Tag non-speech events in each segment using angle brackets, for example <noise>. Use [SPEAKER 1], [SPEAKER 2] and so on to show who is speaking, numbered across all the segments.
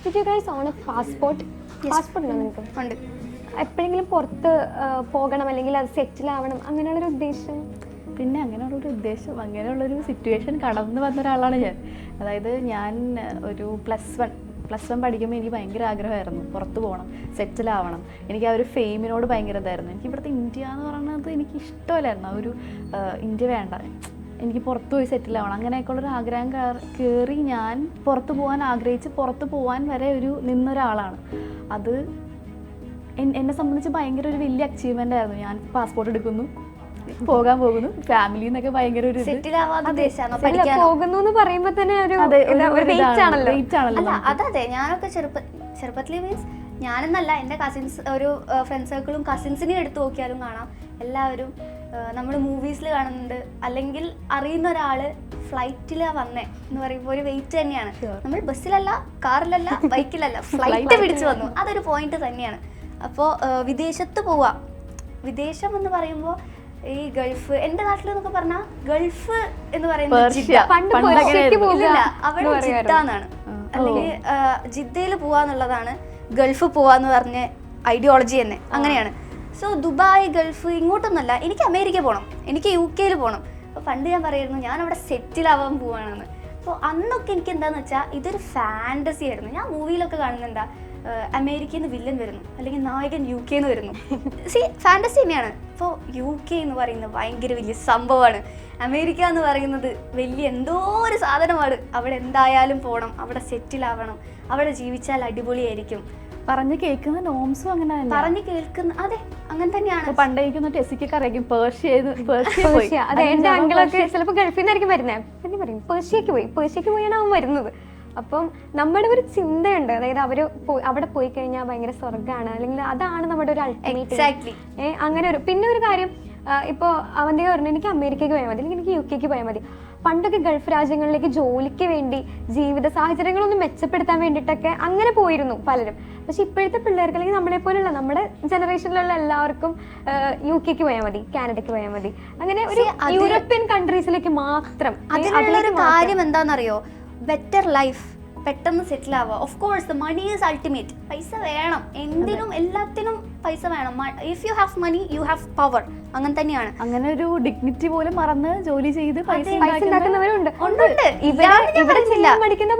[SPEAKER 1] Own a passport? Passport ഉണ്ടോ നിങ്ങൾക്ക്
[SPEAKER 2] ഉണ്ട്.
[SPEAKER 1] എപ്പോഴെങ്കിലും പുറത്ത് പോകണം അല്ലെങ്കിൽ അത് സെറ്റിൽ ആവണം അങ്ങനെയുള്ളൊരു ഉദ്ദേശം?
[SPEAKER 3] പിന്നെ അങ്ങനെയുള്ളൊരു ഉദ്ദേശം അങ്ങനെയുള്ളൊരു സിറ്റുവേഷൻ കടന്നു വന്ന ഒരാളാണ് ഞാൻ. അതായത് ഞാൻ ഒരു പ്ലസ് വൺ പ്ലസ് വൺ പഠിക്കുമ്പോൾ എനിക്ക് ഭയങ്കര ആഗ്രഹമായിരുന്നു. പുറത്ത് പോകണം സെറ്റിൽ ആവണം. എനിക്ക് ആ ഒരു ഫെയിമിനോട് ഭയങ്കര ഇതായിരുന്നു. എനിക്ക് ഇവിടുത്തെ ഇന്ത്യ എന്ന് പറയുന്നത് എനിക്ക് ഇഷ്ടമല്ലായിരുന്നു. ആ ഒരു ഇന്ത്യ വേണ്ട. എനിക്ക് പുറത്ത് പോയി സെറ്റിൽ ആവണം. അങ്ങനെയൊക്കെയുള്ളൊരു ആഗ്രഹം കയറി ഞാൻ പുറത്ത് പോകാൻ ആഗ്രഹിച്ച് പുറത്ത് പോകാൻ വരെ ഒരു നിന്നൊരാളാണ്. അത് എന്നെ സംബന്ധിച്ച് ഭയങ്കര ഒരു വലിയ അച്ചീവ്മെന്റ് ആയിരുന്നു. ഞാൻ പാസ്പോർട്ട് എടുക്കുന്നു പോകാൻ പോകുന്നു ഫാമിലി എന്നൊക്കെ ഭയങ്കര ഒരു
[SPEAKER 1] പോകുന്നു എന്ന് പറയുമ്പോ തന്നെ ഒരു
[SPEAKER 3] അതെ, ഒരു
[SPEAKER 1] ഒരു.
[SPEAKER 2] ഞാനൊക്കെ ചെറുപ്പ ചെറുപ്പത്തിൽ മീൻസ് ഞാനെന്നല്ല എന്റെ കസിൻസ് ഒരു ഫ്രണ്ട് സർക്കിളും കസിൻസിനെ എടുത്തു നോക്കിയാലും കാണാം. എല്ലാവരും നമ്മൾ മൂവീസിൽ കാണുന്നുണ്ട്. അല്ലെങ്കിൽ അറിയുന്ന ഒരാൾ ഫ്ലൈറ്റിലാണ് വന്നേ എന്ന് പറയുമ്പോൾ ഒരു വെയിറ്റ് തന്നെയാണ്. നമ്മൾ ബസ്സിലല്ല കാറിലല്ല ബൈക്കിലല്ല ഫ്ലൈറ്റ് പിടിച്ചു വന്നു. അതൊരു പോയിന്റ് തന്നെയാണ്. അപ്പോൾ വിദേശത്ത് പോവാം. വിദേശം എന്ന് പറയുമ്പോൾ ഈ ഗൾഫ് എന്റെ നാട്ടിൽ എന്നൊക്കെ പറഞ്ഞാൽ ഗൾഫ് എന്ന് പറയുന്നത്
[SPEAKER 3] പേർഷ്യ.
[SPEAKER 2] ജിദ്ദ. അവിടെ ജിദ്ദാന്നാണ് അല്ലെങ്കിൽ ജിദ്ദയിൽ പോവാന്നുള്ളതാണ് ഗൾഫ് പോവാന്ന് പറഞ്ഞ ഐഡിയോളജി തന്നെ. അങ്ങനെയാണ്. സോ ദുബായ് ഗൾഫ് ഇങ്ങോട്ടൊന്നല്ല. എനിക്ക് അമേരിക്ക പോകണം എനിക്ക് യു കെയിൽ പോകണം അപ്പോൾ പണ്ട് ഞാൻ പറയുന്നു ഞാൻ അവിടെ സെറ്റിൽ ആവാൻ പോവാണെന്ന്. അപ്പോൾ അന്നൊക്കെ എനിക്ക് എന്താണെന്ന് വെച്ചാൽ ഇതൊരു ഫാന്റസി ആയിരുന്നു. ഞാൻ മൂവിയിലൊക്കെ കാണുന്ന എന്താ അമേരിക്കയിൽ നിന്ന് വില്ലൻ വരുന്നു. അല്ലെങ്കിൽ നായകൻ യു കെന്ന് വരുന്നു. സി ഫാന്റസി തന്നെയാണ്. ഇപ്പോൾ യു കെ എന്ന് പറയുന്നത് ഭയങ്കര വലിയ സംഭവമാണ്. അമേരിക്ക എന്ന് പറയുന്നത് വലിയ എന്തോ ഒരു സാധനമാണ്. അവിടെ എന്തായാലും പോകണം അവിടെ സെറ്റിൽ ആവണം അവിടെ ജീവിച്ചാൽ അടിപൊളിയായിരിക്കും.
[SPEAKER 3] പറഞ്ഞ് കേൾക്കുന്ന നോംസും അങ്ങനെ
[SPEAKER 2] പറഞ്ഞു കേൾക്കുന്ന അതെ അങ്ങനെ തന്നെയാണ്.
[SPEAKER 3] പണ്ടേക്കുന്ന ടെസിക്കൊക്കെ അറിയാം പേർഷ്യ പേർഷ്യ പോയി.
[SPEAKER 1] അതെ എന്റെ അങ്കിളൊക്കെ ചിലപ്പോൾ ഗൾഫിൽ നിന്നായിരിക്കും വരുന്നത് പിന്നെ പറയും പേർഷ്യക്ക് പോയി പേർഷ്യക്ക് പോയാണ് അവൻ വരുന്നത്. അപ്പം നമ്മുടെ ഒരു ചിന്തയുണ്ട്. അതായത് അവർ അവിടെ പോയി കഴിഞ്ഞാൽ ഭയങ്കര സ്വർഗമാണ് അല്ലെങ്കിൽ അതാണ് നമ്മുടെ ഒരു അൾട്ടിമേറ്റ് ഏഹ് അങ്ങനെ ഒരു പിന്നെ ഒരു കാര്യം ഇപ്പോൾ അവന്റെ അവന്റെ പറഞ്ഞു എനിക്ക് അമേരിക്കയ്ക്ക് പോയാൽ മതി അല്ലെങ്കിൽ എനിക്ക് യു കെക്ക് പോയാൽ മതി. പണ്ടൊക്കെ ഗൾഫ് രാജ്യങ്ങളിലേക്ക് ജോലിക്ക് വേണ്ടി ജീവിത സാഹചര്യങ്ങളൊന്ന് മെച്ചപ്പെടുത്താൻ വേണ്ടിയിട്ടൊക്കെ അങ്ങനെ പോയിരുന്നു പലരും. പക്ഷെ ഇപ്പോഴത്തെ പിള്ളേർക്ക് അല്ലെങ്കിൽ നമ്മളെ പോലെയുള്ള നമ്മുടെ ജനറേഷനിലുള്ള എല്ലാവർക്കും യു കെക്ക് പോയാൽ മതി കാനഡയ്ക്ക് പോയാൽ മതി. അങ്ങനെ ഒരു യൂറോപ്യൻ കൺട്രീസിലേക്ക് മാത്രം
[SPEAKER 2] അതിനുള്ളൊരു കാര്യം എന്താണെന്നറിയോ? ബെറ്റർ ലൈഫ് പെട്ടെന്ന് സെറ്റിൽ ആവുക. Of course money is ultimate പൈസ വേണം. എന്തിനും എല്ലാത്തിനും പൈസ വേണം. If you have money you have power അങ്ങനെ തന്നെയാണ്.
[SPEAKER 3] അങ്ങനെ ഒരു ഡിഗ്നിറ്റി പോലും മറന്ന് ജോലി ചെയ്ത് പൈസ
[SPEAKER 1] ഉണ്ടാക്കുന്നവരുണ്ട്. പഠിക്കുന്ന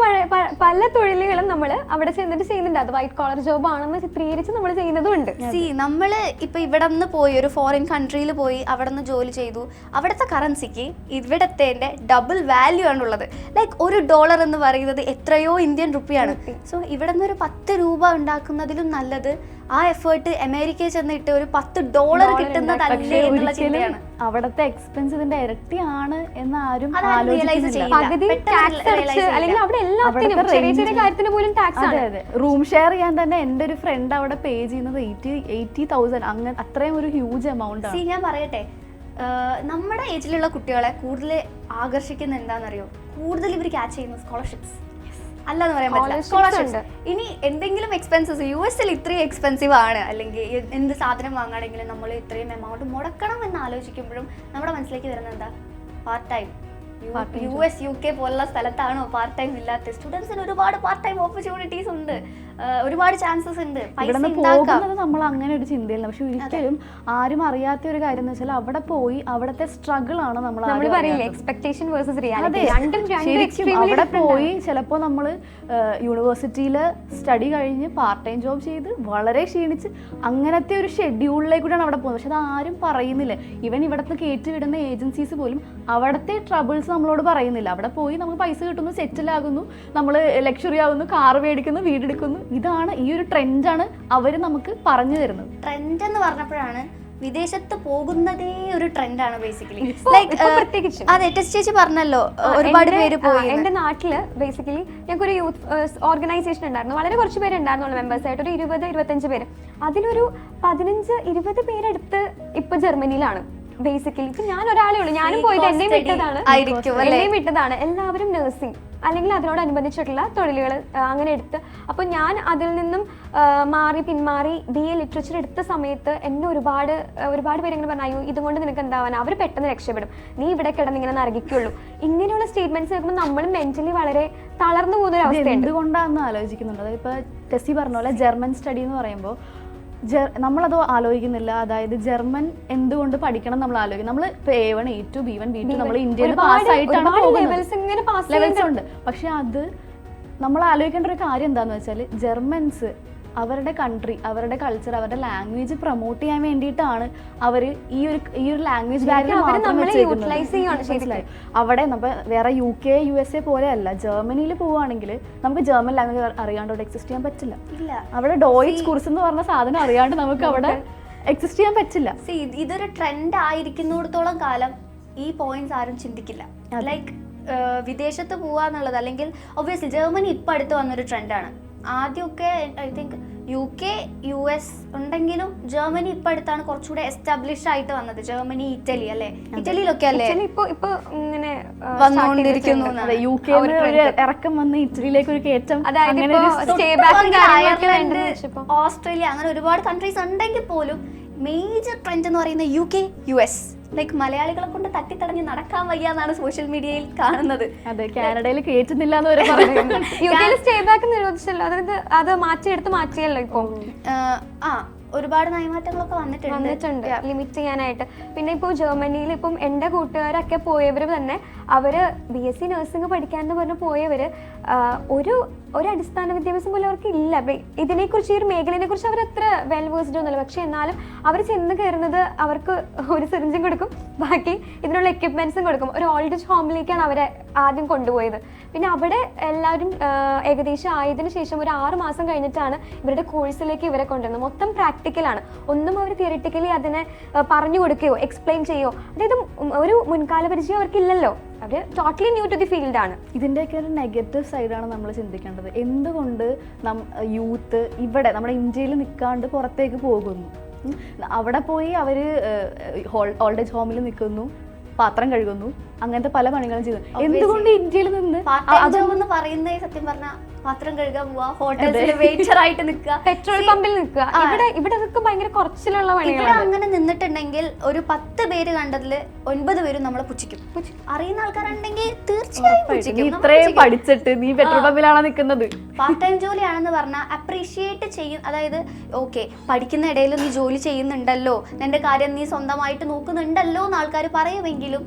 [SPEAKER 1] പല തൊഴിലുകളും നമ്മൾ അവിടെ ചെന്നിട്ട് ചെയ്യുന്നുണ്ട്. അത് വൈറ്റ് കോളർ ജോബ് ആണെന്ന് ചിത്രീകരിച്ച് നമ്മൾ ചെയ്യുന്നതും ഉണ്ട്
[SPEAKER 2] സി നമ്മൾ ഇപ്പൊ ഇവിടെ നിന്ന് പോയി ഒരു ഫോറിൻ കൺട്രിയിൽ പോയി അവിടെ നിന്ന് ജോലി ചെയ്തു. അവിടുത്തെ കറൻസിക്ക് ഇവിടത്തെ ഡബിൾ വാല്യൂ ആണുള്ളത് ലൈക്ക് ഒരു ഡോളർ എന്ന് പറയുന്നത് എത്രയോ ഇന്ത്യൻ റുപ്പിയാണ് സോ ഇവിടെ നിന്ന് ഒരു പത്ത് രൂപ ഉണ്ടാക്കുന്നതിലും നല്ലത് ആ എഫേർട്ട് അമേരിക്കയിൽ ചെന്നിട്ട് ഒരു പത്ത് ഡോളർ കിട്ടുന്നതല്ലേ എന്നുള്ള ചിന്തയാണ്.
[SPEAKER 3] അവിടത്തെ എക്സ്പെൻസ് ഇതിന്റെ ഇരട്ടിയാണ് എന്ന് ആരും റൂം ഷെയർ ചെയ്യാൻ തന്നെ എന്റെ ഒരു ഫ്രണ്ട് അവിടെ പേ ചെയ്യുന്നത് എയ്റ്റി എയ്റ്റി തൗസൻഡ് അങ്ങനെ അത്രയും ഒരു ഹ്യൂജ് എമൗണ്ട് ആണ്.
[SPEAKER 2] ഞാൻ പറയട്ടെ. നമ്മുടെ ഏജിലുള്ള കുട്ടികളെ കൂടുതൽ ആകർഷിക്കുന്ന എന്താണെന്നറിയോ കൂടുതൽ ഇവർ ക്യാച്ച് ചെയ്യുന്ന സ്കോളർഷിപ്സ് അല്ലാന്ന് പറയാൻ പറ്റില്ല.
[SPEAKER 1] സ്കോളർഷിപ്പ്.
[SPEAKER 2] ഇനി എന്തെങ്കിലും എക്സ്പെൻസസ് യു എസിൽ ഇത്രയും എക്സ്പെൻസീവ് ആണ്. അല്ലെങ്കിൽ എന്ത് സാധനം വാങ്ങുകയാണെങ്കിലും നമ്മൾ ഇത്രയും എമൗണ്ട് മുടക്കണം എന്ന് ആലോചിക്കുമ്പോഴും നമ്മുടെ മനസ്സിലേക്ക് വരുന്നത് എന്താ? Part time U S U K പോലുള്ള സ്ഥലത്താണോ പാർട്ട് ടൈം ഇല്ലാത്ത? സ്റ്റുഡൻസിന് ഒരുപാട് പാർട്ട് ടൈം ഓപ്പർച്യൂണിറ്റീസ് ഉണ്ട്. ഒരുപാട് ചാൻസസ് ഉണ്ട്. പൈസ
[SPEAKER 3] ഇവിടെ പോകുന്നത് നമ്മൾ അങ്ങനെ ഒരു ചിന്തയില്ല പക്ഷെ ഒരിക്കലും ആരും അറിയാത്ത ഒരു കാര്യം എന്ന് വെച്ചാൽ അവിടെ പോയി അവിടത്തെ സ്ട്രഗിൾ ആണ് നമ്മൾ
[SPEAKER 1] നമ്മൾ
[SPEAKER 3] ആരും
[SPEAKER 1] പറയില്ലേ എക്സ്പെക്ടേഷൻ വേഴ്സസ് റിയാലിറ്റി രണ്ടും രണ്ട്
[SPEAKER 3] ശരിക്കും അവിടെ പോയി ചിലപ്പോ നമ്മൾ യൂണിവേഴ്സിറ്റിയിൽ സ്റ്റഡി കഴിഞ്ഞ് പാർട്ട് ടൈം ജോബ് ചെയ്ത് വളരെ ക്ഷീണിച്ച് അങ്ങനത്തെ ഒരു ഷെഡ്യൂളിലേക്കൂടെയാണ് അവിടെ പോകുന്നത്. പക്ഷെ അത് ആരും പറയുന്നില്ല. ഇവൻ ഇവിടുത്തെ കയറ്റി വിടുന്ന ഏജൻസീസ് പോലും അവിടുത്തെ ട്രബിൾസ് നമ്മളോട് പറയുന്നില്ല. അവിടെ പോയി നമുക്ക് പൈസ കിട്ടുന്നു സെറ്റിൽ ആകുന്നു. നമ്മൾ ലക്ഷറി ആകുന്നു കാർ മേടിക്കുന്നു വീടെടുക്കുന്നു. ഇതാണ് ഈ ഒരു ട്രെൻഡാണ് അവർ നമുക്ക് പറഞ്ഞു തരുന്നത്.
[SPEAKER 2] ട്രെൻഡ് എന്ന് പറഞ്ഞപ്പോഴാണ് വിദേശത്ത് പോകുന്നതേ ഒരു ട്രെൻഡാണ് ബേസിക്കലി ലൈക്ക്
[SPEAKER 1] പ്രത്യേകിച്ച്.
[SPEAKER 2] അതെ ടെസ്റ്റ് ചേച്ചി പറഞ്ഞല്ലോ ഒരുപാട് പേര് പോയി
[SPEAKER 1] എന്റെ നാട്ടിൽ ബേസിക്കലി ഞങ്ങൾക്കൊരു യൂത്ത് ഓർഗനൈസേഷൻ ഉണ്ടായിരുന്നു. വളരെ കുറച്ച് പേര് ഉണ്ടായിരുന്നുള്ളൂ മെമ്പേഴ്സ് ആയിട്ട്. ഒരു ഇരുപത് ഇരുപത്തഞ്ച് പേര്. അതിലൊരു പതിനഞ്ച് ഇരുപത് പേരെടുത്ത് ഇപ്പൊ ജർമ്മനിയിലാണ്. ബേസിക്കലി ഇപ്പൊ ഞാൻ ഒരാളേ ഉള്ളൂ. ഞാനും
[SPEAKER 2] Cost
[SPEAKER 1] എന്നെയും വിട്ടതാണ്. എന്നെയും വിട്ടതാണ്. എല്ലാവരും നഴ്സിംഗ് അല്ലെങ്കിൽ അതിനോടനുബന്ധിച്ചിട്ടുള്ള തൊഴിലുകൾ അങ്ങനെ എടുത്ത്. അപ്പോൾ ഞാൻ അതിൽ നിന്നും മാറി പിന്മാറി ബി എ ലിറ്ററേച്ചർ എടുത്ത സമയത്ത് എന്നെ ഒരുപാട് ഒരുപാട് പേര് ഇങ്ങനെ പറഞ്ഞു അയ്യോ ഇതുകൊണ്ട് നിനക്ക് എന്താവാൻ അവർ പെട്ടെന്ന് രക്ഷപ്പെടും. നീ ഇവിടെ കിടന്ന് ഇങ്ങനെ നരകിക്കുള്ളൂ. ഇങ്ങനെയുള്ള സ്റ്റേറ്റ്മെന്റ്സ് കേൾക്കുമ്പോൾ നമ്മൾ മെന്റലി വളരെ തളർന്നു പോകുന്ന ഒരു അവസ്ഥ
[SPEAKER 3] എന്തുകൊണ്ടാണെന്ന് ആലോചിക്കുന്നുണ്ട്? അതായത് ഇപ്പോൾ ടെസ്സി പറഞ്ഞ പോലെ ജർമ്മൻ സ്റ്റഡി എന്ന് പറയുമ്പോൾ ജർ നമ്മളത് ആലോചിക്കുന്നില്ല. അതായത് ജർമ്മൻ എന്തുകൊണ്ട് പഠിക്കണം നമ്മൾ ആലോചിക്കും. നമ്മൾ ഇപ്പോൾ A one A two B one B two നമ്മൾ ഇന്ത്യയിൽ
[SPEAKER 1] പാസ്സായിട്ടാണ്
[SPEAKER 3] ലെവൽസ് ഉണ്ട്. പക്ഷെ അത് നമ്മൾ ആലോചിക്കേണ്ട ഒരു കാര്യം എന്താണെന്ന് വെച്ചാൽ ജർമ്മൻസ് അവരുടെ കൺട്രി അവരുടെ കൾച്ചർ അവരുടെ ലാംഗ്വേജ് പ്രൊമോട്ട് ചെയ്യാൻ വേണ്ടിയിട്ടാണ് അവർ ഈ ഒരു ഈ ഒരു ലാംഗ്വേജ് ബാരിയർ അവിടെ നമ്മൾ വേറെ U K U S A പോലെയല്ല. ജർമ്മനിയിൽ പോവുകയാണെങ്കിൽ നമുക്ക് ജർമ്മൻ ലാംഗ്വേജ് അറിയാണ്ട് അവിടെ എക്സിസ്റ്റ് ചെയ്യാൻ പറ്റില്ല. അവിടെ ഡോയിച്ച് കുറിച്ച് എന്ന് പറഞ്ഞ സാധനം അറിയാണ്ട് നമുക്ക് അവിടെ എക്സിസ്റ്റ് ചെയ്യാൻ പറ്റില്ല.
[SPEAKER 2] ഇതൊരു ട്രെൻഡ് ആയിരിക്കുന്നിടത്തോളം കാലം ഈ പോയിന്റ്സ് ആരും ചിന്തിക്കില്ല. ലൈക്ക് വിദേശത്ത് പോവാന്നുള്ളത് അല്ലെങ്കിൽ ഒബ്വിയസ്ലി ജർമ്മനി ഇപ്പം അടുത്ത് വന്നൊരു ട്രെൻഡാണ് ആദ്യമൊക്കെ I think U K U S ഉണ്ടെങ്കിലും ജർമ്മനി ഇപ്പൊ അടുത്താണ് കുറച്ചുകൂടെ എസ്റ്റാബ്ലിഷ് ആയിട്ട് വന്നത്. ജർമ്മനി ഇറ്റലി അല്ലേ? ഇറ്റലിയിലൊക്കെ അല്ലേ?
[SPEAKER 1] ഇപ്പൊ ഇപ്പൊ ഇങ്ങനെ
[SPEAKER 2] വന്നുകൊണ്ടിരിക്കുന്നു
[SPEAKER 3] യു കെ ഇറക്കം വന്ന് ഇറ്റലിയിലേക്ക് ഒരു കയറ്റം.
[SPEAKER 1] അതായത്
[SPEAKER 2] അയർലൻഡ് ഓസ്ട്രേലിയ അങ്ങനെ ഒരുപാട് കൺട്രീസ് ഉണ്ടെങ്കിൽ പോലും മേജർ ട്രെൻഡ് എന്ന് പറയുന്നത് U K U S like മലയാളികളെ കൊണ്ട് തട്ടിത്തടഞ്ഞ് നടക്കാൻ വയ്യ എന്നാണ് സോഷ്യൽ മീഡിയയിൽ കാണുന്നത്.
[SPEAKER 3] അതെ കാനഡയിൽ കയറ്റുന്നില്ല എന്ന് വരെ പറയുന്നു. <laughs>
[SPEAKER 1] യു കെയിൽ സ്റ്റേ ബാക്ക് നിരോധിച്ചല്ലോ അതായത് അത് മാറ്റിയെടുത്ത് മാറ്റിയല്ലോ ഇപ്പൊ.
[SPEAKER 2] ആ. ഒരുപാട് നയമാറ്റങ്ങളൊക്കെ വന്നിട്ടുണ്ട്.
[SPEAKER 1] വന്നിട്ടുണ്ട്. ലിമിറ്റ് ചെയ്യാനായിട്ട്. പിന്നെ ഇപ്പോൾ ജർമ്മനിയിൽ ഇപ്പം എന്റെ കൂട്ടുകാരൊക്കെ പോയവർ തന്നെ അവർ ബി എസ് സി നഴ്സിംഗ് പഠിക്കാൻ എന്ന് പറഞ്ഞ് പോയവർ ഒരു ഒരു അടിസ്ഥാന വിദ്യാഭ്യാസം പോലും അവർക്ക് ഇല്ല. ഇതിനെക്കുറിച്ച് ഈ ഒരു മേഖലയെ കുറിച്ച് അവർ അത്ര വെൽ വേഴ്സ്ഡ് ഒന്നുമില്ല. പക്ഷെ എന്നാലും അവർ ചെന്ന് കയറുന്നത് അവർക്ക് ഒരു സിറിഞ്ചും കൊടുക്കും. ബാക്കി ഇതിനുള്ള എക്യുപ്മെന്റ്സും കൊടുക്കും. ഒരു ഓൾഡ് ഏജ് ഹോമിലേക്കാണ് അവരെ ആദ്യം കൊണ്ടുപോയത്. പിന്നെ അവിടെ എല്ലാവരും ഏകദേശം ആയതിന് ശേഷം ഒരു ആറ് മാസം കഴിഞ്ഞിട്ടാണ് ഇവരുടെ കോഴ്സിലേക്ക് ഇവരെ കൊണ്ടുവരുന്നത്. മൊത്തം പ്രാക്ടിക്കലാണ് ഒന്നും അവർ തിയറിറ്റിക്കലി അതിനെ പറഞ്ഞു കൊടുക്കുകയോ എക്സ്പ്ലെയിൻ ചെയ്യുകയോ അതായത് ഒരു മുൻകാല പരിചയം അവർക്കില്ലല്ലോ. അവർ ടോട്ടലി ന്യൂ ടു ദി ഫീൽഡാണ്
[SPEAKER 3] ഇതിന്റെയൊക്കെ ഒരു നെഗറ്റീവ് സൈഡാണ് നമ്മൾ ചിന്തിക്കേണ്ടത്. എന്തുകൊണ്ട് നം യൂത്ത് ഇവിടെ നമ്മുടെ ഇന്ത്യയിൽ നിൽക്കാണ്ട് പുറത്തേക്ക് പോകുന്നു? അവിടെ പോയി അവർ ഓൾഡ് ഏജ് ഹോമിൽ നിൽക്കുന്നു പാത്രം കഴുകുന്നു അങ്ങനത്തെ പല പണികളും ചെയ്തു. എന്തുകൊണ്ട് ഇന്ത്യയിൽ നിന്ന് അതൊന്നും
[SPEAKER 2] പറയുന്ന പറയുന്നത് സത്യം പറഞ്ഞ പാത്രം കഴുകാൻ പോവാ ഹോട്ടലിൽ വെയിറ്റർ ആയിട്ട് നിൽക്കുക.
[SPEAKER 1] പെട്രോൾ പമ്പിൽ നിൽക്കുക. ഇവിടെ ഇവിടെ അതൊക്കെ ഭയങ്കര കുറച്ചിലുള്ള പണികളാണ്.
[SPEAKER 2] അങ്ങനെ നിന്നിട്ടുണ്ടെങ്കിൽ ഒരു പത്ത് പേര് കണ്ടതിൽ ഒൻപത് പേരും നമ്മളെ പുച്ഛിക്കും. അറിയുന്ന ആൾക്കാരുണ്ടെങ്കിൽ തീർച്ചയായും
[SPEAKER 3] ഇത്രയും പഠിച്ചിട്ട് നീ പെട്രോൾ പമ്പിലാണോ നിൽക്കുന്നത്?
[SPEAKER 2] പാർട്ട് ടൈം ജോലിയാണെന്ന് പറഞ്ഞാൽ അപ്രീഷിയേറ്റ് ചെയ്യും. അതായത് ഓക്കെ പഠിക്കുന്ന ഇടയിൽ നീ ജോലി ചെയ്യുന്നുണ്ടല്ലോ. നിന്റെ കാര്യം നീ സ്വന്തമായിട്ട് നോക്കുന്നുണ്ടല്ലോ എന്ന് ആൾക്കാർ പറയുമെങ്കിലും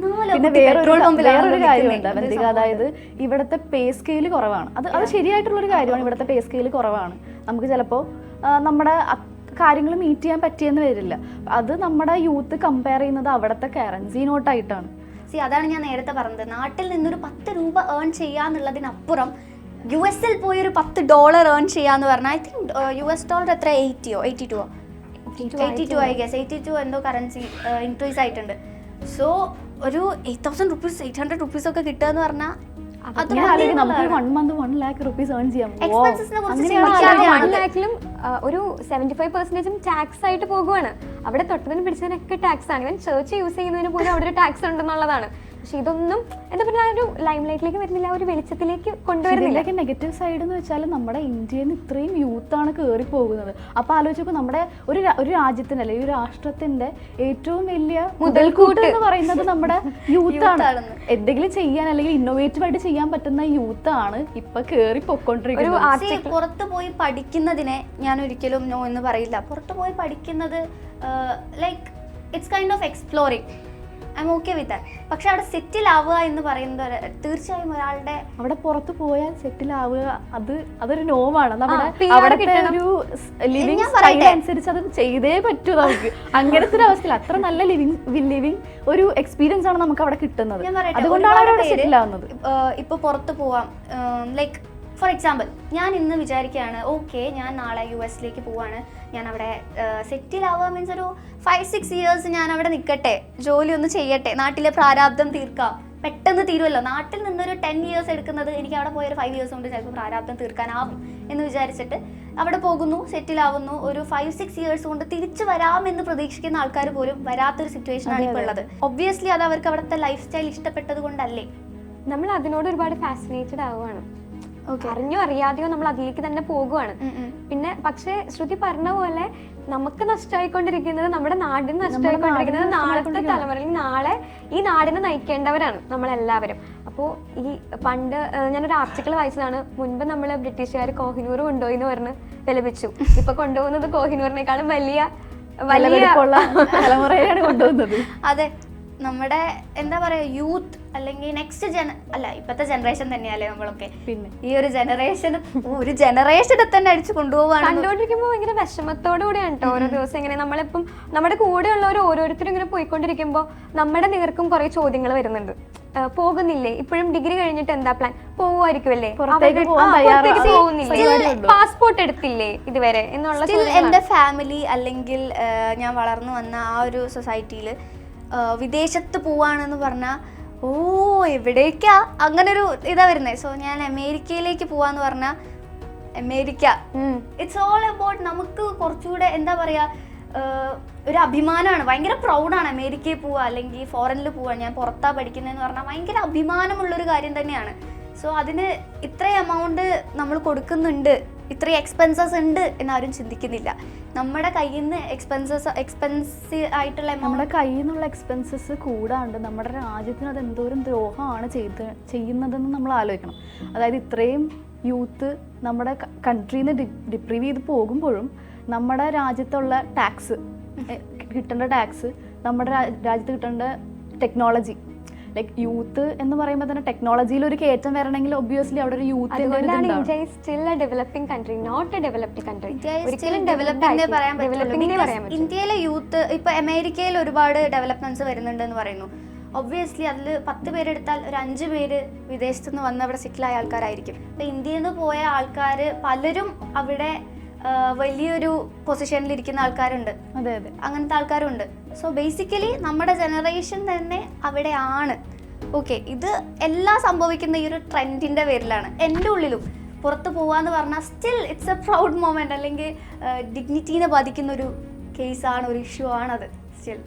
[SPEAKER 3] പിന്നെ
[SPEAKER 2] കുട്ടി
[SPEAKER 3] വേറൊരു വേറൊരു കാര്യമുണ്ട് അവന്തിക അതായത് ഇവിടുത്തെ പേ സ്കെയിൽ കുറവാണ്. അത് അത് ശരിയായിട്ടുള്ള ഒരു കാര്യമാണ് ഇവിടുത്തെ പേ സ്കെയിൽ കുറവാണ്. നമുക്ക് ചിലപ്പോൾ നമ്മുടെ കാര്യങ്ങൾ മീറ്റ് ചെയ്യാൻ പറ്റിയെന്ന് വരില്ല. അത് നമ്മുടെ യൂത്ത് കമ്പയർ ചെയ്യുന്നത് അവിടുത്തെ കറൻസി നോട്ടായിട്ടാണ്.
[SPEAKER 2] സി അതാണ് ഞാൻ നേരത്തെ പറഞ്ഞത്. നാട്ടിൽ നിന്നൊരു പത്ത് രൂപ ഏൺ ചെയ്യാന്നുള്ളതിനപ്പുറം യു എസിൽ പോയി ഒരു പത്ത് ഡോളർ ഏൺ ചെയ്യാന്ന് പറഞ്ഞാൽ I think U S dollar എത്ര? എയ്റ്റിയോ eighty ടുവോ eighty two I guess eighty two എന്തോ കറൻസി ഇൻക്രീസ് ആയിട്ടുണ്ട്. സോ ഒരു eight thousand rupees eight hundred rupees ഒക്കെ കിട്ടുക എന്ന് പറഞ്ഞാൽ
[SPEAKER 1] ഒരു സെവന്റി ഫൈവ് പെർസെന്റേജും ടാക്സ് ആയിട്ട് പോകുവാണ്. അവിടെ തൊട്ടതിന് പിടിച്ചതിനൊക്കെ ടാക്സ് ആണ്. ഇവൻ സെർച്ച് യൂസ് ചെയ്യുന്നതിന് പോലും അവിടെ ഒരു ടാക്സ് ഉണ്ടെന്നുള്ളതാണ്. പക്ഷെ ഇതൊന്നും എന്താ പറയുക ആ ഒരു ലൈം ലൈറ്റിലേക്ക് വരുന്നില്ല ആ ഒരു വെളിച്ചത്തിലേക്ക് കൊണ്ടുവരുന്നില്ല.
[SPEAKER 3] നെഗറ്റീവ് സൈഡ് എന്ന് വെച്ചാൽ നമ്മുടെ ഇന്ത്യയിൽ നിന്ന് ഇത്രയും യൂത്താണ് കയറി പോകുന്നത് അപ്പോൾ ആലോചിച്ചപ്പോൾ നമ്മുടെ ഒരു ഒരു രാജ്യത്തിന്റെ അല്ലെങ്കിൽ ഒരു രാഷ്ട്രത്തിന്റെ ഏറ്റവും വലിയ മുതൽക്കൂട്ട്. എന്ന് പറയുന്നത് നമ്മുടെ <laughs> യൂത്താണ്
[SPEAKER 2] ആണ്.
[SPEAKER 3] എന്തെങ്കിലും ചെയ്യാൻ അല്ലെങ്കിൽ ഇന്നോവേറ്റീവ് ആയിട്ട് ചെയ്യാൻ പറ്റുന്ന യൂത്ത് ആണ് ഇപ്പൊ കയറി പൊക്കോണ്ടിരിക്കുന്നത്
[SPEAKER 2] പുറത്ത് പോയി പഠിക്കുന്നതിനെ ഞാൻ ഒരിക്കലും നോ എന്ന് പറയില്ല. പുറത്ത് പോയി പഠിക്കുന്നത് like it's kind of exploring I'm okay with പക്ഷെ അവിടെ സെറ്റിൽ ആവുക എന്ന് പറയുന്നത് തീർച്ചയായും ഒരാളുടെ
[SPEAKER 3] അവിടെ പുറത്ത് പോയാൽ സെറ്റിൽ ആവുക അത് അതൊരു നോമാണ് നമ്മുടെ അവിടുത്തെ ഒരു ലിവിങ് സ്റ്റൈൽ? അനുസരിച്ച് അത് ചെയ്തേ പറ്റൂ നമുക്ക്. അങ്ങനത്തെ ഒരു അവസ്ഥയിൽ അത്ര നല്ല ലിവിങ് ലിവിങ് ഒരു എക്സ്പീരിയൻസ് ആണ് നമുക്ക് അവിടെ കിട്ടുന്നത്. അതുകൊണ്ടാണ് അവിടെ സെറ്റിൽ ആവുന്നത്.
[SPEAKER 2] ഇപ്പൊ പുറത്ത് പോവാം. ലൈക്ക് ഫോർ എക്സാമ്പിൾ ഞാൻ ഇന്ന് വിചാരിക്കുകയാണ് ഓക്കെ ഞാൻ നാളെ യു എസിലേക്ക് പോവാണ്. ഞാൻ അവിടെ സെറ്റിൽ ആവുക മീൻസ് ഒരു ഫൈവ് സിക്സ് ഇയേഴ്സ് ഞാൻ അവിടെ നിൽക്കട്ടെ ജോലി ഒന്ന് ചെയ്യട്ടെ. നാട്ടിലെ പ്രാരാബ്ദം തീർക്കാം. പെട്ടെന്ന് തീരുമല്ലോ നാട്ടിൽ നിന്നൊരു ടെൻ ഇയേഴ്സ് എടുക്കുന്നത് എനിക്ക് അവിടെ പോയൊരു ഫൈവ് ഇയേഴ്സ് കൊണ്ട് ചിലപ്പോൾ പ്രാരാബ്ദം തീർക്കാനാവും എന്ന് വിചാരിച്ചിട്ട് അവിടെ പോകുന്നു സെറ്റിൽ ആവുന്നു ഒരു ഫൈവ് സിക്സ് ഇയേഴ്സ് കൊണ്ട് തിരിച്ചു വരാമെന്ന് പ്രതീക്ഷിക്കുന്ന ആൾക്കാർ പോലും വരാത്തൊരു സിറ്റുവേഷൻ ആണ് ഇപ്പോൾ ഉള്ളത്. ഒബ്വിയസ്ലി അത് അവർക്ക് അവിടുത്തെ ലൈഫ് സ്റ്റൈൽ ഇഷ്ടപ്പെട്ടത് കൊണ്ടല്ലേ.
[SPEAKER 1] നമ്മൾ അതിനോട് ഒരുപാട് ഫാസിനേറ്റഡ് ആവുകയാണ്. അറിഞ്ഞോ അറിയാതെയോ നമ്മൾ അതിലേക്ക് തന്നെ പോകുവാണ്. പിന്നെ പക്ഷേ ശ്രുതി പറഞ്ഞ പോലെ നമുക്ക് നഷ്ടമായിക്കൊണ്ടിരിക്കുന്നത് നമ്മുടെ നാടിന് നഷ്ടമായിക്കൊണ്ടിരിക്കുന്നത് നാളത്തെ തലമുറയിൽ നാളെ ഈ നാടിനെ നയിക്കേണ്ടവരാണ് നമ്മളെല്ലാവരും. അപ്പോൾ ഈ പണ്ട് ഞാനൊരു ആർട്ടിക്കിൾ വായിച്ചതാണ്. മുൻപ് നമ്മൾ ബ്രിട്ടീഷുകാർ കോഹിനൂർ കൊണ്ടുപോയി എന്ന് പറഞ്ഞ് വിലപിച്ചു ഇപ്പൊ കൊണ്ടുപോകുന്നത് കോഹിനൂറിനേക്കാളും വലിയ വലിയ
[SPEAKER 3] തലമുറയിലാണ് തലമുറയാണ് കൊണ്ടുവന്നത്
[SPEAKER 2] അതെ. നമ്മുടെ എന്താ പറയാ യൂത്ത് അല്ലെങ്കിൽ നെക്സ്റ്റ് ജന അല്ല ഇപ്പത്തെ ജനറേഷൻ തന്നെയല്ലേ നമ്മളൊക്കെ.
[SPEAKER 3] പിന്നെ.
[SPEAKER 2] ഈ ഒരു ജനറേഷൻ ഒരു ജനറേഷനെ തന്നെ അടിച്ചു കൊണ്ടുപോവാണ്
[SPEAKER 1] കണ്ടുകൊണ്ടിരിക്കുമ്പോൾ ഭയങ്കര വിഷമത്തോടു കൂടിയാണ് കേട്ടോ ഓരോ ദിവസം ഇങ്ങനെ നമ്മളിപ്പം നമ്മുടെ കൂടെയുള്ളവർ ഓരോരുത്തരും ഇങ്ങനെ പോയിക്കൊണ്ടിരിക്കുമ്പോൾ നമ്മുടെ നേർക്കും കുറെ ചോദ്യങ്ങൾ വരുന്നുണ്ട്. പോകുന്നില്ലേ? ഇപ്പോഴും ഡിഗ്രി കഴിഞ്ഞിട്ട് എന്താ പ്ലാൻ
[SPEAKER 3] തയ്യാറാ-
[SPEAKER 1] പാസ്പോർട്ട് എടുത്തില്ലേ ഇതുവരെ എന്നുള്ള
[SPEAKER 2] എന്റെ. ഫാമിലി അല്ലെങ്കിൽ ഞാൻ വളർന്നു വന്ന ആ ഒരു സൊസൈറ്റിയിൽ വിദേശത്ത് പോവാണെന്ന് പറഞ്ഞാൽ ഓ എവിടേക്കാ? അങ്ങനെ ഒരു ഇതാ വരുന്നത് സോ ഞാൻ അമേരിക്കയിലേക്ക് പോവാന്ന് പറഞ്ഞാൽ അമേരിക്ക. ഇറ്റ്സ് ഓൾ അബൌട്ട് നമുക്ക് കുറച്ചുകൂടെ എന്താ പറയാ ഒരു അഭിമാനമാണ്. ഭയങ്കര പ്രൗഡാണ് അമേരിക്കയിൽ പോവുക അല്ലെങ്കിൽ ഫോറിനിൽ പോവുക ഞാൻ പുറത്താ പഠിക്കുന്നതെന്ന് പറഞ്ഞാൽ ഭയങ്കര അഭിമാനമുള്ളൊരു കാര്യം തന്നെയാണ്. സോ അതിന് ഇത്രയും എമൗണ്ട് നമ്മൾ കൊടുക്കുന്നുണ്ട്. ഇത്രയും എക്സ്പെൻസസ് ഉണ്ട് എന്നാരും ചിന്തിക്കുന്നില്ല. നമ്മുടെ കയ്യിൽ നിന്ന് എക്സ്പെൻസസ് എക്സ്പെൻസീവ് ആയിട്ടുള്ള
[SPEAKER 3] നമ്മുടെ കയ്യിൽ നിന്നുള്ള എക്സ്പെൻസസ് കൂടാണ്ട് നമ്മുടെ രാജ്യത്തിന് അത് എന്തോരം ദ്രോഹമാണ് ചെയ്ത് ചെയ്യുന്നതെന്ന് നമ്മൾ ആലോചിക്കണം. അതായത് ഇത്രയും യൂത്ത് നമ്മുടെ കൺട്രിയിൽ നിന്ന് ഡിപ്രീവ് ചെയ്ത് പോകുമ്പോഴും നമ്മുടെ രാജ്യത്തുള്ള ടാക്സ് കിട്ടേണ്ട ടാക്സ് നമ്മുടെ രാജ്യത്ത് കിട്ടേണ്ട ടെക്നോളജി ലൈക്ക് യൂത്ത് എന്ന് പറയുമ്പോൾ തന്നെ ടെക്നോളജിയിൽ ഒരു കയറ്റം വരണമെങ്കിൽ ഒബ്വിയസ്ലി അവിടെ ഒരു
[SPEAKER 1] youth developing country not a developed country
[SPEAKER 2] ഒരിക്കലും ഡെവലപ്പിംഗ് ഇന്ത്യയിലെ യൂത്ത് ഇപ്പൊ അമേരിക്കയിൽ ഒരുപാട് ഡെവലപ്മെന്റ്സ് വരുന്നുണ്ട് എന്ന് പറയുന്നു. ഒബ്വിയസ്ലി അതിൽ പത്ത് പേരെടുത്താൽ ഒരു അഞ്ച് പേര് വിദേശത്തുനിന്ന് വന്ന് അവിടെ സെറ്റിൽ ആയ ആൾക്കാരായിരിക്കും. ഇപ്പൊ ഇന്ത്യയിൽ നിന്ന് പോയ ആൾക്കാർ പലരും അവിടെ വലിയൊരു പൊസിഷനിൽ ഇരിക്കുന്ന ആൾക്കാരുണ്ട്.
[SPEAKER 3] അതെ അതെ.
[SPEAKER 2] അങ്ങനത്തെ ആൾക്കാരുണ്ട്. സോ ബേസിക്കലി നമ്മുടെ ജനറേഷൻ തന്നെ അവിടെയാണ് ഓക്കെ ഇത് എല്ലാം സംഭവിക്കുന്ന ഈ ഒരു ട്രെൻഡിന്റെ പേരിലാണ്. എന്റെ ഉള്ളിലും. പുറത്ത് പോവാന്ന് പറഞ്ഞാൽ still it's a proud moment അല്ലെങ്കിൽ ഡിഗ്നിറ്റീനെ ബാധിക്കുന്ന ഒരു കേസാണ് ഒരു ഇഷ്യൂ ആണത്. സ്റ്റിൽ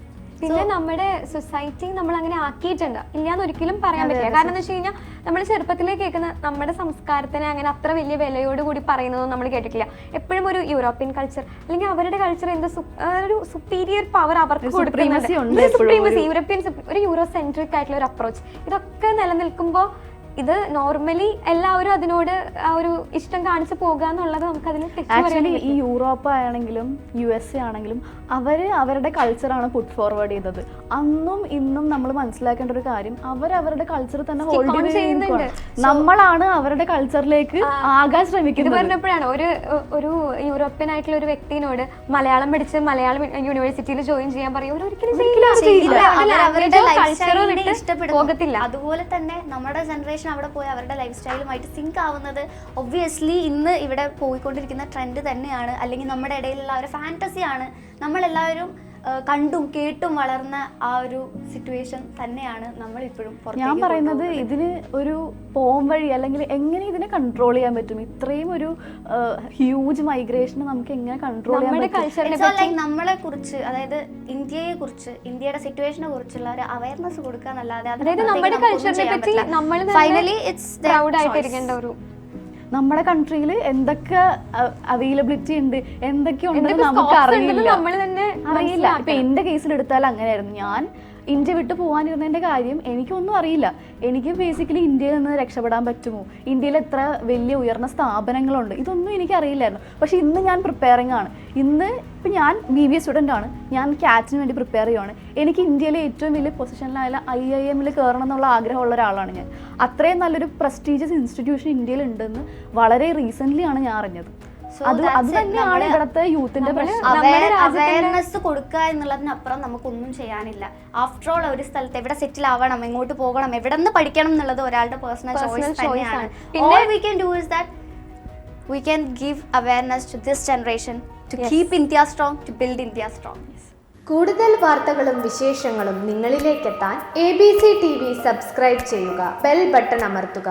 [SPEAKER 1] പിന്നെ നമ്മുടെ സൊസൈറ്റി നമ്മൾ അങ്ങനെ ആക്കിയിട്ടുണ്ട്. ഇല്ലാന്ന് ഒരിക്കലും പറയാൻ പറ്റില്ല. കാരണം എന്ന് വെച്ച് കഴിഞ്ഞാൽ നമ്മൾ ചെറുപ്പത്തിലേ കേൾക്കുന്ന നമ്മുടെ സംസ്കാരത്തിനെ അങ്ങനെ അത്ര വലിയ വിലയോട് കൂടി പറയുന്നതും നമ്മൾ കേട്ടിട്ടില്ല. എപ്പോഴും ഒരു യൂറോപ്യൻ കൾച്ചർ അല്ലെങ്കിൽ അവരുടെ കൾച്ചർ എന്താ ഒരു സുപ്പീരിയർ പവർ അവർക്ക് കൊടുക്കുന്നത് യൂറോപ്യൻ ഒരു യൂറോ സെൻട്രിക് ആയിട്ടുള്ള ഒരു അപ്രോച്ച് ഇതൊക്കെ നിലനിൽക്കുമ്പോൾ ഇത് നോർമലി എല്ലാവരും അതിനോട് ആ ഒരു ഇഷ്ടം കാണിച്ചു പോകുക എന്നുള്ളത് നമുക്ക് അതിന് തെറ്റ് പറയാൻ
[SPEAKER 3] ആക്ച്വലി ഈ യൂറോപ്പ് ആണെങ്കിലും യു എസ് എ ആണെങ്കിലും അവർ അവരുടെ കൾച്ചറാണ് പുട്ട് ഫോർവേഡ് ചെയ്തത്. അന്നും ഇന്നും നമ്മൾ മനസ്സിലാക്കേണ്ട ഒരു കാര്യം അവർ അവരുടെ കൾച്ചർ തന്നെ ഹോൾഡ്
[SPEAKER 1] ചെയ്യുന്നുണ്ട്.
[SPEAKER 3] നമ്മളാണ് അവരുടെ കൾച്ചറിലേക്ക് ആകാൻ ശ്രമിക്കുന്നത്.
[SPEAKER 1] പറഞ്ഞപ്പോഴാണ് ഒരു ഒരു യൂറോപ്യൻ ആയിട്ടുള്ള ഒരു വ്യക്തിനോട് മലയാളം പഠിച്ച് മലയാളം യൂണിവേഴ്സിറ്റിയിൽ ജോയിൻ ചെയ്യാൻ പറയും. ഒരിക്കലും പോകത്തില്ല.
[SPEAKER 2] അതുപോലെ തന്നെ നമ്മുടെ ജനറേഷൻ അവിടെ പോയി അവരുടെ ലൈഫ് സ്റ്റൈലുമായിട്ട് സിങ്ക് ആവുന്നത് ഒബ്വിയസ്ലി ഇന്ന് ഇവിടെ പോയിക്കൊണ്ടിരിക്കുന്ന ട്രെൻഡ് തന്നെയാണ്. അല്ലെങ്കിൽ നമ്മുടെ ഇടയിലുള്ള ഒരു ഫാന്റസിയാണ് നമ്മളെല്ലാവരും കണ്ടും കേട്ടും വളർന്ന ആ ഒരു സിറ്റുവേഷൻ തന്നെയാണ് നമ്മൾ ഇപ്പോഴും
[SPEAKER 3] ഞാൻ പറയുന്നത് ഇതിന് ഒരു പോം വഴി അല്ലെങ്കിൽ എങ്ങനെ ഇതിനെ കൺട്രോൾ ചെയ്യാൻ പറ്റും? ഇത്രയും ഒരു ഹ്യൂജ് മൈഗ്രേഷൻ നമുക്ക് എങ്ങനെ കൺട്രോൾ ചെയ്യാൻ
[SPEAKER 1] നമ്മുടെ
[SPEAKER 3] പറ്റും?
[SPEAKER 2] നമ്മളെ കുറിച്ച് അതായത് ഇന്ത്യയെ കുറിച്ച് ഇന്ത്യയുടെ സിറ്റുവേഷനെ കുറിച്ചുള്ള ഒരു അവയർനെസ് കൊടുക്കുക എന്നല്ലാതെ
[SPEAKER 1] അതായത് നമ്മുടെ കൾച്ചറിനെ പറ്റി നമ്മൾ
[SPEAKER 2] ഫൈനലി ഇറ്റ്സ്
[SPEAKER 1] പ്രൗഡ് ഒരു
[SPEAKER 3] നമ്മുടെ കൺട്രിയിൽ എന്തൊക്കെ അവൈലബിലിറ്റി ഉണ്ട്? എന്തൊക്കെ ഉണ്ടെന്ന് നമുക്ക് അറിയില്ല
[SPEAKER 1] നമ്മൾ തന്നെ
[SPEAKER 3] അറിയില്ല. ഇപ്പൊ എന്റെ കേസിൽ എടുത്താൽ അങ്ങനെയായിരുന്നു. ഞാൻ ഇന്ത്യ വിട്ടു പോകാനിരുന്നതിന്റെ കാര്യം എനിക്കൊന്നും അറിയില്ല. എനിക്ക് ബേസിക്കലി ഇന്ത്യയിൽ നിന്ന് രക്ഷപ്പെടാൻ പറ്റുമോ? ഇന്ത്യയിൽ എത്ര വലിയ ഉയർന്ന സ്ഥാപനങ്ങളുണ്ട്? ഇതൊന്നും എനിക്ക് അറിയില്ലായിരുന്നു. പക്ഷെ ഇന്ന് ഞാൻ പ്രിപ്പയറിംഗ് ആണ്. ഇന്ന് ഇപ്പം ഞാൻ ബി ബി എ സ്റ്റുഡന്റ് ആണ്. ഞാൻ ക്യാറ്റിന് വേണ്ടി പ്രിപ്പയർ ചെയ്യുവാണ്. എനിക്ക് ഇന്ത്യയിലെ ഏറ്റവും വലിയ പൊസിഷനിലായ ഐ ഐ എമ്മിൽ കയറണം എന്നുള്ള ആഗ്രഹമുള്ള ഒരാളാണ് ഞാൻ. അത്രയും നല്ലൊരു പ്രസ്റ്റീജിയസ് ഇൻസ്റ്റിറ്റ്യൂഷൻ ഇന്ത്യയിൽ ഉണ്ടെന്ന് വളരെ റീസെന്റ്ലി ആണ് ഞാൻ അറിഞ്ഞത്. അത്. തന്നെയാണ് ഇവിടുത്തെ യൂത്തിന്റെ
[SPEAKER 2] അവയർനെസ് കൊടുക്കുക എന്നുള്ളതിനപ്പുറം നമുക്കൊന്നും ചെയ്യാനില്ല. ആഫ്റ്റർ ഓൾ ഒരു സ്ഥലത്ത് എവിടെ സെറ്റിൽ ആവണം എങ്ങോട്ട് പോകണം എവിടെ നിന്ന് പഠിക്കണം എന്നുള്ളത് ഒരാളുടെ പേഴ്സണൽ ചോയ്സ് തന്നെയാണ്. പിന്നെ we can do is that we can give awareness to this generation to keep India strong to build India strong
[SPEAKER 4] കൂടുതൽ വാർത്തകളും വിശേഷങ്ങളും നിങ്ങളിലേക്കെത്താൻ A B C T V subscribe ചെയ്യുക. ബെൽ ബട്ടൺ അമർത്തുക.